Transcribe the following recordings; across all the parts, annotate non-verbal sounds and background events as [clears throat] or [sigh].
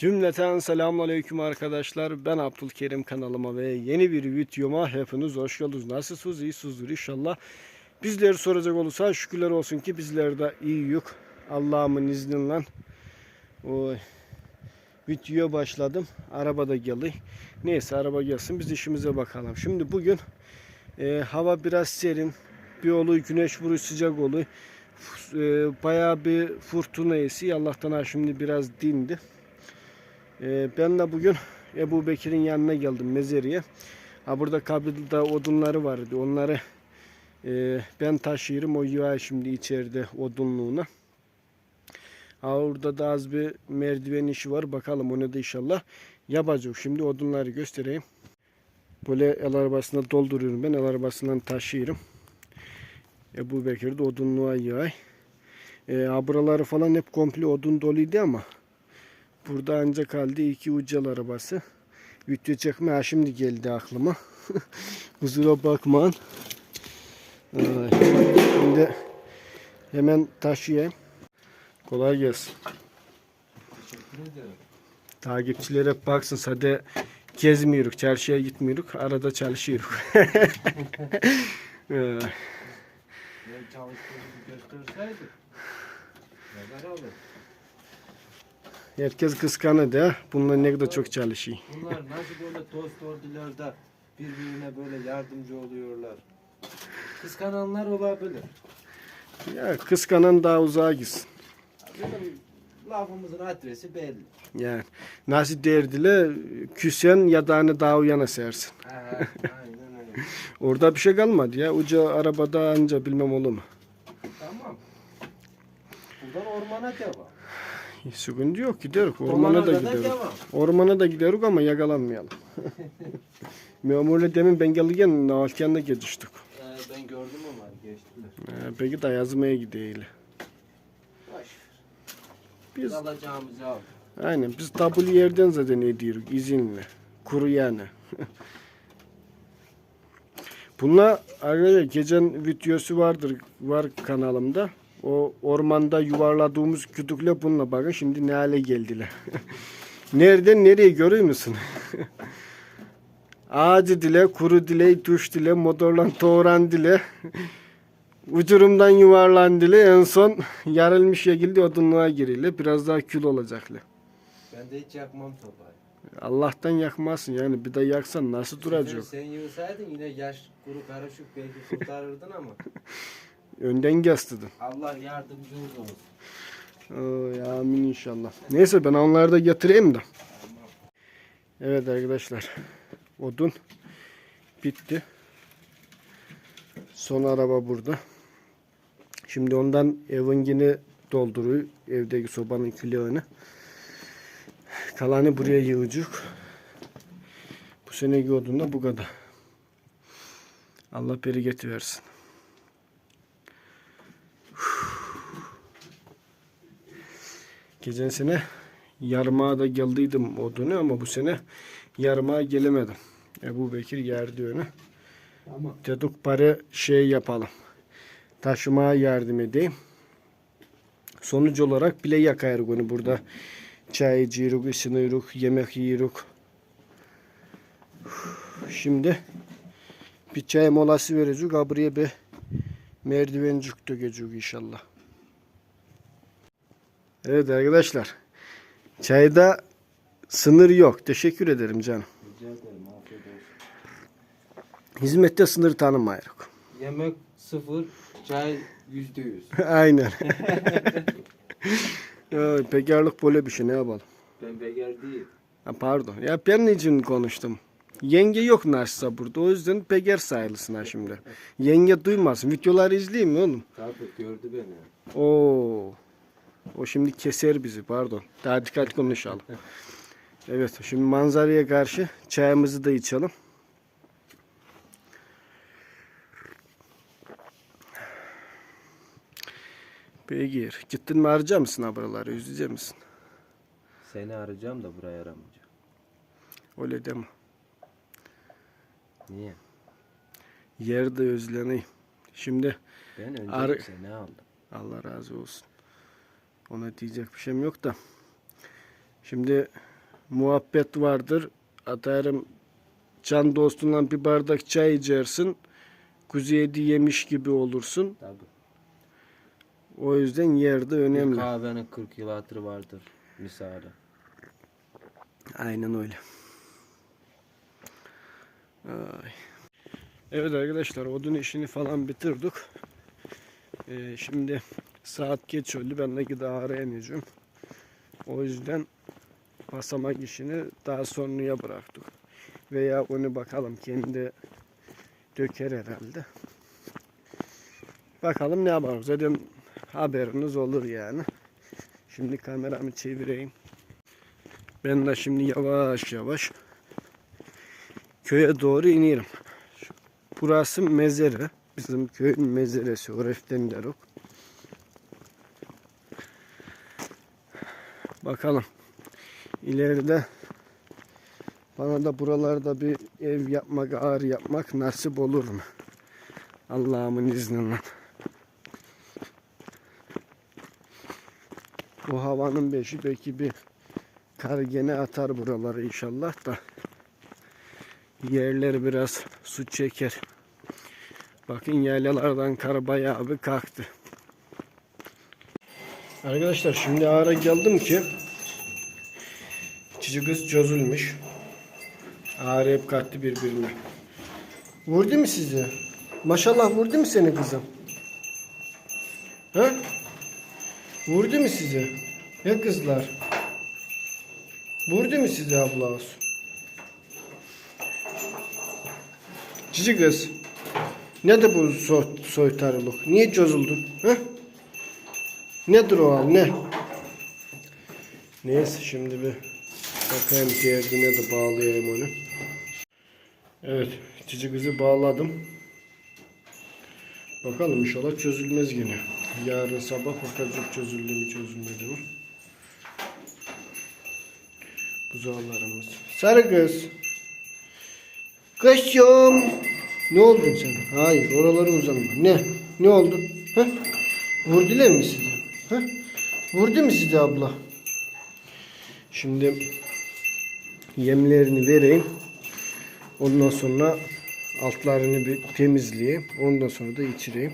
Cümleten selamun aleyküm arkadaşlar. Ben Abdülkerim kanalıma ve yeni bir videoma hepiniz hoş geldiniz. Nasılsınız? İyisinizdir inşallah. Bizleri soracak olursa şükürler olsun ki bizler de iyi yok. Allah'ımın izniyle o videoya başladım. Araba da geldi. Neyse araba gelsin biz işimize bakalım. Şimdi bugün e, hava biraz serin. Bir oluyor güneş vuruyor sıcak oluyor. E, bayağı bir fırtına esi. Allah'tan ha şimdi biraz dindi. Ee, ben de bugün [laughs] Ebu Bekir'in yanına geldim mezeriye. Ha burada kabirde odunları vardı. Onları e, ben taşıyorum. O yağ şimdi içeride odunluğuna. Ha orada da az bir merdiven işi var. Bakalım o ne de inşallah yapacak. Şimdi odunları göstereyim. Böyle el arabasına dolduruyorum ben. El arabasından taşıyorum. Ebu Bekir de odunluğa yağ. E, buraları falan hep komple odun doluydu ama Burada ancak kaldı iki ucal arabası. Video çekme ha şimdi geldi aklıma. [laughs] Kusura bakmayın. Ay, Şimdi hemen taşıyayım. Kolay gelsin. Teşekkür ederim. Takipçiler hep baksın sade gezmiyoruz, çarşıya gitmiyoruz, arada çalışıyoruz. [laughs] Ben çalıştığımı gösterseydim. Neler olur? Herkes kıskanır da bunlar ne kadar çok çalışıyor. Bunlar nasıl böyle dost ordular da birbirine böyle yardımcı oluyorlar. Kıskananlar olabilir. Ya kıskanan daha uzağa gitsin. Bizim lafımızın adresi belli. Yani nasıl derdiler küsen ya da hani daha uyana sersin. Ha, aynen öyle. [laughs] Orada bir şey kalmadı ya. Uca arabada anca bilmem olur mu. Tamam. Buradan ormana devam. Hiç sıkıntı yok giderik. Ormana da kadar giderik. devam. Ormana da giderik ama yakalanmayalım. [laughs] Memurla demin ben gelirken Navalken'de geçiştik. Ee, ben gördüm ama geçtiler. Ee, peki de yazmaya gideyle. Biz alacağımızı al. aynen biz tabulu yerden zaten ediyoruz izinle. Kuru yani. [laughs] Bunlar arkadaşlar gecen videosu vardır var kanalımda. O ormanda yuvarladığımız kütükle bununla bakın şimdi ne hale geldiler. [laughs] Nereden nereye görüyor musun? [laughs] Ağacı dile, kuru dile, tuş dile, motorla doğuran dile. [laughs] Uçurumdan yuvarlan dile en son yarılmış şekilde odunluğa giriyle. Biraz daha kül olacaklar. Ben de hiç yakmam sobayı. Allah'tan yakmazsın yani bir de yaksan nasıl duracak? Sen yığsaydın yine yaş kuru karışık belki kurtarırdın ama Önden gastırdın. Allah yardımcımız olsun. Oy, amin inşallah. Neyse ben onları da getireyim de. Evet arkadaşlar. Odun bitti. Son araba burada. Şimdi ondan evingini dolduruyor. Evdeki sobanın külahını. Kalanı buraya yığacak. Bu seneki odun da bu kadar. Allah bereket versin. Geçen sene yarmağa da geldiydim odunu ama bu sene yarmağa gelemedim. Ebu Bekir yerdi önü. Tamam. Dedik bari şey yapalım. Taşımaya yardım edeyim. Sonuç olarak bile yakayırık onu burada. Çay içiyoruz, ısınıyoruz, yemek yiyoruz. Şimdi bir çay molası vereceğiz. Buraya bir merdivencik dökeceğiz inşallah. Evet arkadaşlar. Çayda sınır yok. Teşekkür ederim canım. Rica ederim afiyet olsun. Hizmette sınır tanımayırız. Yemek sıfır, çay yüzde yüz. [laughs] Aynen. [laughs] Ya, Bekarlık böyle bir şey ne yapalım? Ben beger değil. Ha, pardon. Ya ben için konuştum. Yenge yok nasılsa burada. O yüzden peger sayılısın ha şimdi. Yenge duymasın. Videoları izleyeyim mi oğlum? Tabii gördü beni. Oo. O şimdi keser bizi pardon. Daha dikkat konuşalım. Evet şimdi manzaraya karşı çayımızı da içelim. Beygir. Gittin mi arayacak mısın ha buraları? Üzecek misin? Seni arayacağım da buraya aramayacağım. Öyle deme. Niye? Yerde özleneyim. Şimdi Ben önce Ar- seni aldım. Allah razı olsun. Ona diyecek bir şeyim yok da. Şimdi muhabbet vardır. Atarım can dostunla bir bardak çay içersin. Kuzu eti yemiş gibi olursun. Tabii. O yüzden yerde Bir önemli. kahvenin 40 yıl hatırı vardır misali. Aynen öyle. Ay. Evet arkadaşlar odun işini falan bitirdik. Ee, şimdi saat geç oldu. Ben de ağrıya ineceğim. O yüzden basamak işini daha sonraya bıraktık. Veya onu bakalım kendi döker herhalde. Bakalım ne yaparız. Zaten haberiniz olur yani. Şimdi kameramı çevireyim. Ben de şimdi yavaş yavaş köye doğru. Şu- Burası mezere. Bizim köyün mezeresi. Oriften deruk. Bakalım. İleride bana da buralarda bir ev yapmak, ağır yapmak nasip olur mu? Allah'ımın izniyle. Bu havanın beşi belki bir Kar gene atar buraları inşallah da. Yerler biraz su çeker. Bakın yaylalardan kar bayağı bir kalktı. Arkadaşlar şimdi ağra geldim ki Cici kız çözülmüş. Ağrı hep kalktı birbirine. Vurdu mu sizi? Maşallah vurdu mu seni kızım? Ha? Vurdu mu sizi? Ya kızlar? Vurdu mu sizi abla olsun? Cici kız. Ne de bu soy, soytarılık? Niye çözüldün? Ha? Nedir o hal ne? Neyse şimdi bir bakayım diğerine de bağlayayım onu. Evet cici kızı bağladım. Bakalım inşallah çözülmez yine. Yarın sabah bakacak çözüldü mü çözülmedi mi? Buzağlarımız. Sarı kız. Kızım. Ne oldun sen? Hayır oraları uzanma. Ne? Ne oldu? Ha? Vurdular mı sizi? Vurdu mu sizi abla? Şimdi yemlerini vereyim. Ondan sonra altlarını bir temizleyeyim. Ondan sonra da içireyim.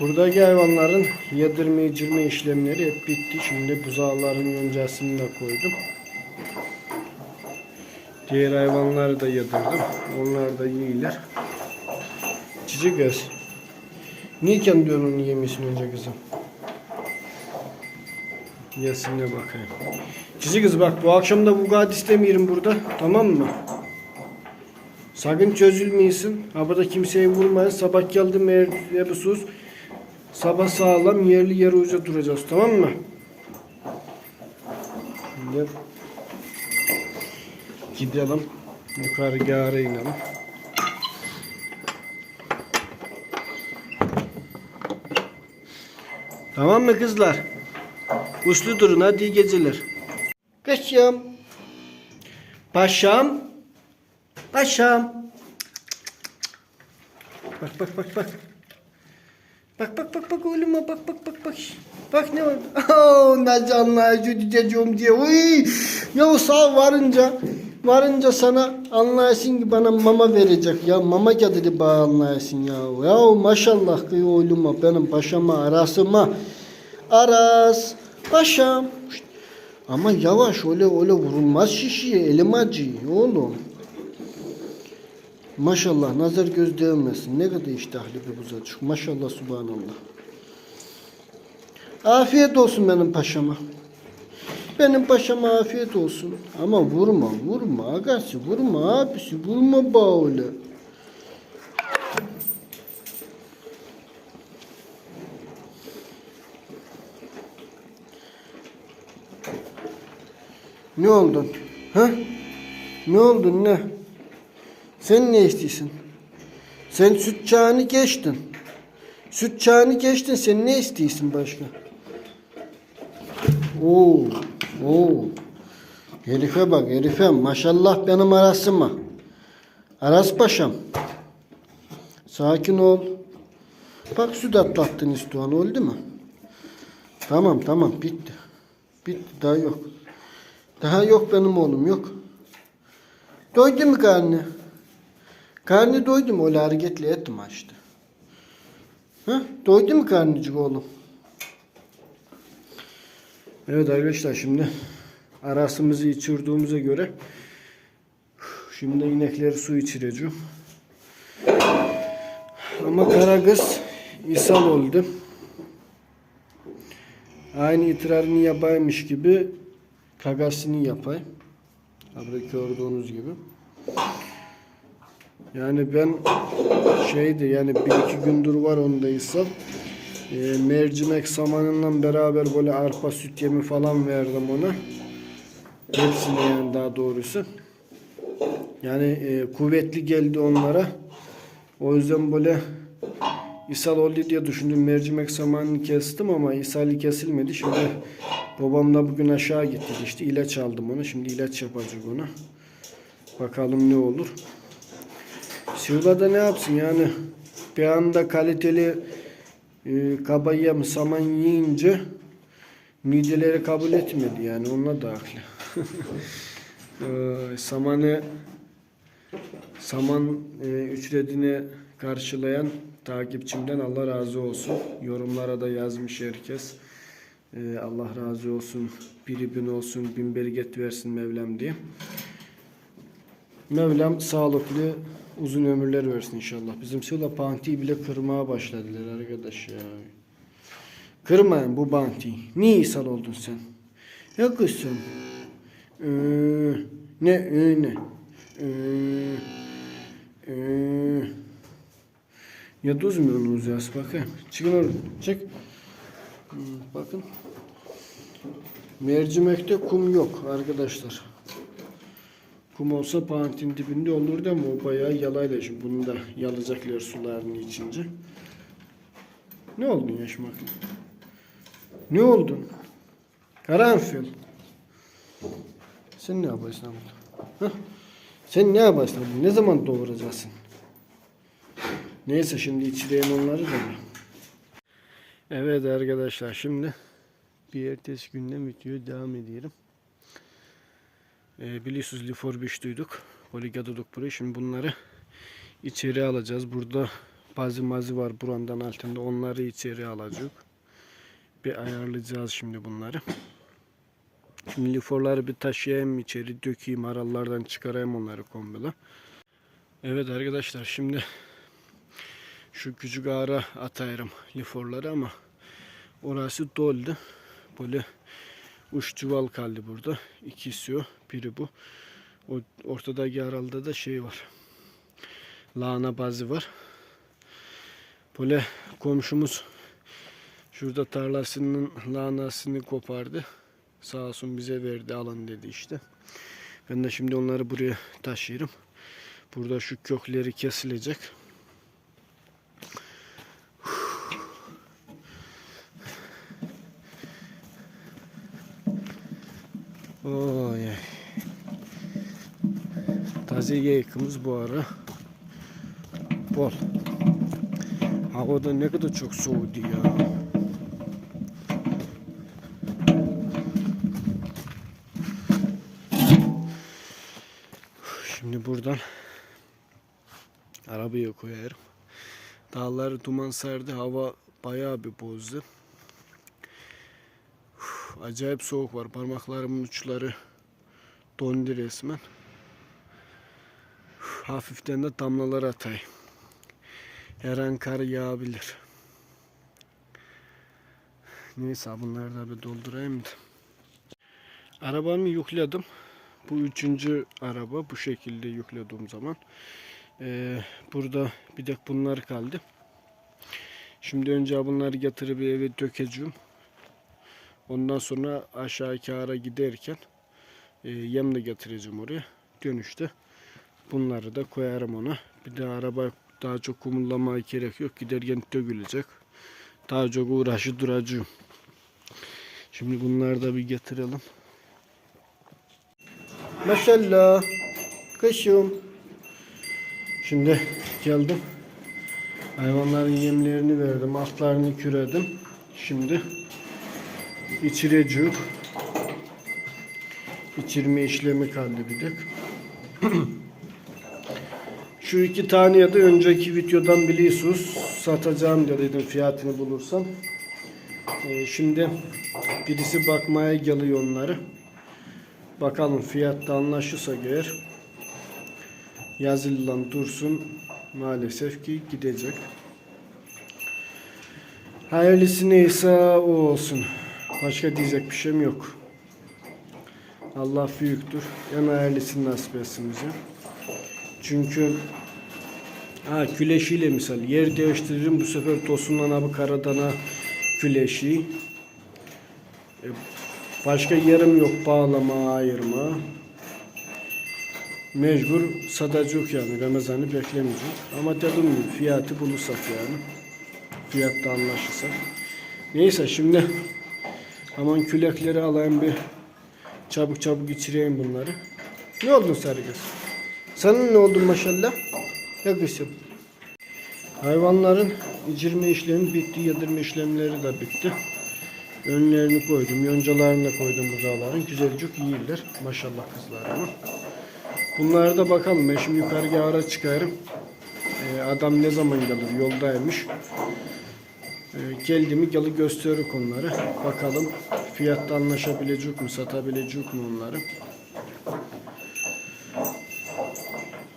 Buradaki hayvanların yedirme içirme işlemleri hep bitti. Şimdi buzağların yoncasını da koydum. Diğer hayvanları da yedirdim. Onlar da iyiler. Cici göz. Niye kendi onu yemesin önce kızım? Yesinle bakayım. Cici kız bak bu akşam da bu istemiyorum burada. Tamam mı? Sakın çözülmeyesin. Ha burada kimseyi vurmayın. Sabah geldim eğer bir sus. Sabah sağlam yerli yere uca duracağız. Tamam mı? Şimdi gidelim. Yukarı gâra inelim. Tamam mı kızlar? Uslu durun hadi iyi geceler. Kışım. Paşam. Paşam. Bak bak bak bak. Bak bak bak bak oğluma bak bak bak bak. Bak ne var? [laughs] Oh ne canlı cüceceğim diye. Uy. Ya sağ varınca varınca sana anlayasın ki bana mama verecek ya. Mama geldi bana anlayasın ya. Ya maşallah ki oğluma benim paşama arasıma. Aras. Paşam. Ama yavaş öyle öyle vurulmaz şişiye elim acıyor oğlum. Maşallah nazar göz değmesin. Ne kadar iştahlı bir buzacık. Maşallah subhanallah. Afiyet olsun benim paşama. Benim paşama afiyet olsun. Ama vurma, vurma. Agası vurma abisi. Vurma bağlı. Ne oldun? Ha? Ne oldun ne? Sen ne istiyorsun? Sen süt çağını geçtin. Süt çağını geçtin. Sen ne istiyorsun başka? Oo, oo. Herife bak herife. Maşallah benim arasıma. Aras paşam. Sakin ol. Bak süt atlattın istiyorsun oldu mu? Tamam tamam bitti. Bitti daha yok. Daha yok benim oğlum yok. Doydu mu karnı? Karnı doydu mu? Öyle hareketli ettim açtı. Ha? Doydu mu karnıcık oğlum? Evet arkadaşlar şimdi arasımızı içirdiğimize göre şimdi inekleri su içireceğim. Ama kara kız ishal oldu. Aynı itirarını yapaymış gibi kagasını yapay. Tabii gördüğünüz gibi. Yani ben şeydi yani bir iki gündür var onda ishal. E, mercimek samanından beraber böyle arpa süt yemi falan verdim ona. Hepsine yani daha doğrusu. Yani e, kuvvetli geldi onlara. O yüzden böyle ishal oldu diye düşündüm. Mercimek samanını kestim ama ishali kesilmedi. Şimdi babam da bugün aşağı gitti. işte ilaç aldım onu. Şimdi ilaç yapacak ona. Bakalım ne olur. Sivla da ne yapsın yani bir anda kaliteli e, kaba yem saman yiyince mideleri kabul etmedi yani onunla da haklı. [laughs] e, samanı saman e, ücretini karşılayan takipçimden Allah razı olsun. Yorumlara da yazmış herkes. E, Allah razı olsun. Biri bin olsun. Bin bereket versin Mevlam diye. Mevlam sağlıklı uzun ömürler versin inşallah. Bizim Sıla Panti'yi bile kırmaya başladılar arkadaş ya. Kırmayın bu Panti'yi. Niye ishal oldun sen? Ya kızım. Ee, ne ee, ne? Ee, ee, ya duzmuyorsunuz ya bakayım. Çıkın oradan. Çık. Bakın. Mercimekte kum yok arkadaşlar. Kum olsa pantin dibinde olurdu ama o bayağı yalayla. Şimdi bunu da yalayacaklar sularını içince. Ne oldun yaşmak? Ne oldun? Karanfil. Sen ne yaparsın burada? Sen ne yaparsın? Ne zaman doğuracaksın? Neyse şimdi içireyim onları da. Evet arkadaşlar şimdi bir ertesi günden video devam ediyorum. E, biliyorsunuz liforbiş duyduk. Poligadodik burayı. Şimdi bunları içeri alacağız. Burada bazı mazi var burandan altında. Onları içeri alacak. Bir ayarlayacağız şimdi bunları. Şimdi liforları bir taşıyayım içeri dökeyim. Arallardan çıkarayım onları komple. Evet arkadaşlar şimdi şu küçük ara atayırım liforları ama orası doldu. Böyle Uç çuval kaldı burada. İkisi o. Biri bu. O ortadaki aralda da şey var. Lahana bazı var. Böyle komşumuz şurada tarlasının lahanasını kopardı. Sağ olsun bize verdi alın dedi işte. Ben de şimdi onları buraya taşıyorum. Burada şu kökleri kesilecek. Oy. Taze yayıkımız bu ara bol. Havada ne kadar çok soğudu ya. Şimdi buradan arabaya koyarım. Dağlar duman sardı. Hava bayağı bir bozdu. Acayip soğuk var. Parmaklarımın uçları dondu resmen. Hafiften de damlalar atay. Her an kar yağabilir. Neyse bunları da bir doldurayım da. Arabamı yükledim. Bu üçüncü araba bu şekilde yüklediğim zaman. Ee, burada bir de bunlar kaldı. Şimdi önce bunları getirip eve dökeceğim. Ondan sonra aşağı kara giderken e, yem de getireceğim oraya. Dönüşte bunları da koyarım ona. Bir de araba daha çok kumullamaya gerek yok. Giderken dökülecek. Daha çok uğraşı duracağım. Şimdi bunları da bir getirelim. Maşallah. Kışım. Şimdi geldim. Hayvanların yemlerini verdim. Altlarını küredim. Şimdi içireceğim. içirme işlemi kaldı bir. [clears throat] Şu iki taneye de önceki videodan biliyorsunuz satacağım dedim fiyatını bulursam. Ee, şimdi birisi bakmaya geliyor onları. Bakalım fiyatta anlaşırsa eğer yazılan dursun maalesef ki gidecek. Hayırlısı neyse o olsun. Başka diyecek bir şeyim yok. Allah büyüktür. En hayırlısını nasip etsin bize. Çünkü ha küleşiyle misal yer değiştiririm bu sefer tosundan abi karadana küleşi. E, başka yerim yok bağlama ayırma. Mecbur satacak yani Ramazan'ı beklemeyecek. Ama dedim gibi fiyatı bulursak yani. Fiyatta anlaşırsak. Neyse şimdi aman külekleri alayım bir çabuk çabuk içireyim bunları. Ne oldun sarı kız? Senin ne oldun maşallah? Ya kızım. Hayvanların içirme işlemi bitti, yedirme işlemleri de bitti. Önlerini koydum, yoncalarını da koydum buzaların. Güzelcik iyiler. Maşallah kızlarıma. Bunlara da bakalım. Ben şimdi yukarı ara çıkarım. Ee, adam ne zaman gelir? Yoldaymış. Ee, geldi mi geli gösterir onları. Bakalım fiyatta anlaşabilecek mi, satabilecek mi onları.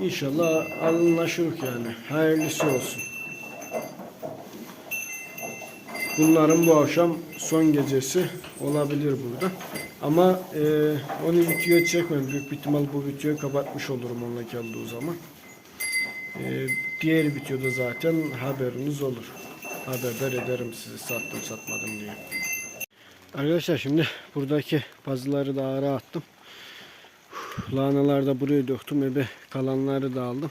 İnşallah anlaşır yani. Hayırlısı olsun. Bunların bu akşam son gecesi olabilir burada. Ama e, onu videoya çekmem. Büyük ihtimal bu videoyu kapatmış olurum onunla geldiği zaman. E, diğer videoda zaten haberiniz olur. Haberdar ederim sizi sattım satmadım diye. Arkadaşlar şimdi buradaki pazıları da ara attım. Lahanaları da buraya döktüm. Ebe kalanları da aldım.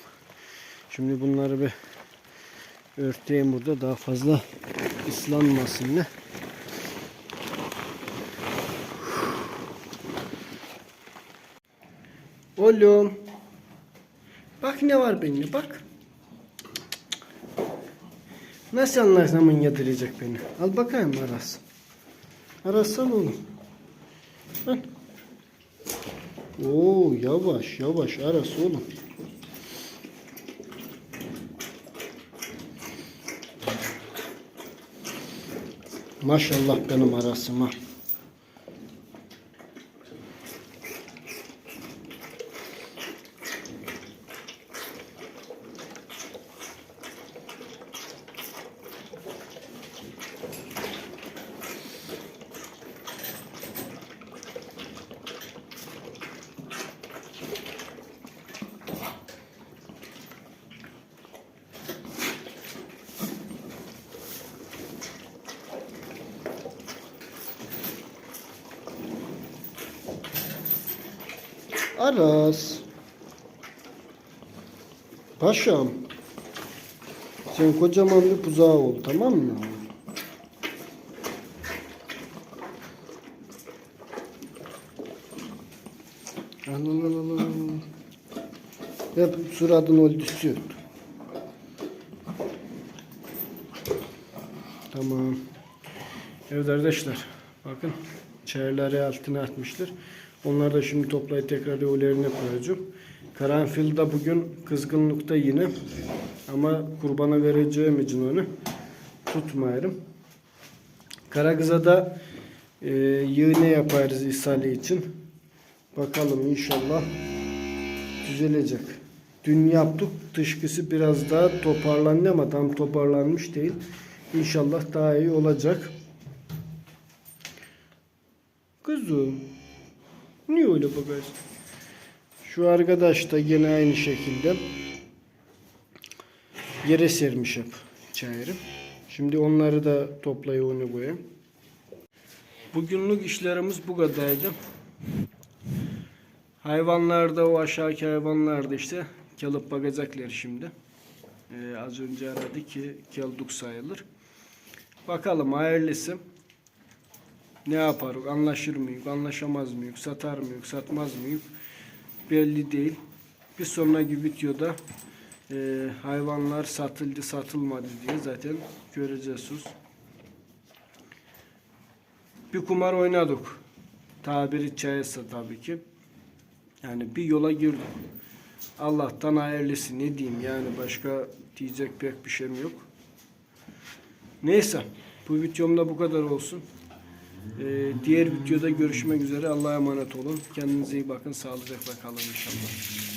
Şimdi bunları bir örteyim burada daha fazla ıslanmasın ne. Oğlum. Bak ne var benimle bak. Nasıl anlar zaman yatıracak beni? Al bakayım Aras. Oğlum. Al. Oo yavaş yavaş Aras oğlum. Maşallah benim arasıma. Aras. Paşam. Sen kocaman bir buzağı ol tamam mı? Hep suratın öldüsü. Tamam. Evet arkadaşlar. Bakın çayırları altına atmışlar. Onları da şimdi toplayıp tekrar öğlerine koyacağım. Karanfil de bugün kızgınlıkta yine. Ama kurbana vereceğim için onu tutmayarım. Karagıza da e, yığne yaparız ishali için. Bakalım inşallah düzelecek. Dün yaptık. Dışkısı biraz daha toparlandı ama tam toparlanmış değil. İnşallah daha iyi olacak. Kızım. Niye öyle bakıyorsun? Şu arkadaş da yine aynı şekilde yere sermiş hep çayırı. Şimdi onları da toplayıp onu koyayım. Bugünlük işlerimiz bu kadardı. Hayvanlarda o aşağıki hayvanlarda işte gelip bakacaklar şimdi. Ee, az önce aradı ki geldik sayılır. Bakalım hayırlısı. Ne yaparız? Anlaşır mıyız? Anlaşamaz mıyız? Satar mıyız? Satmaz mıyız? Belli değil. Bir sonraki videoda e, hayvanlar satıldı satılmadı diye zaten göreceğiz. Bir kumar oynadık. tabiri caizse tabii ki. Yani bir yola girdim. Allah'tan hayırlısı ne diyeyim yani başka diyecek pek bir şeyim yok. Neyse bu videomda bu kadar olsun. Ee, diğer videoda görüşmek üzere. Allah'a emanet olun. Kendinize iyi bakın. Sağlıcakla kalın inşallah.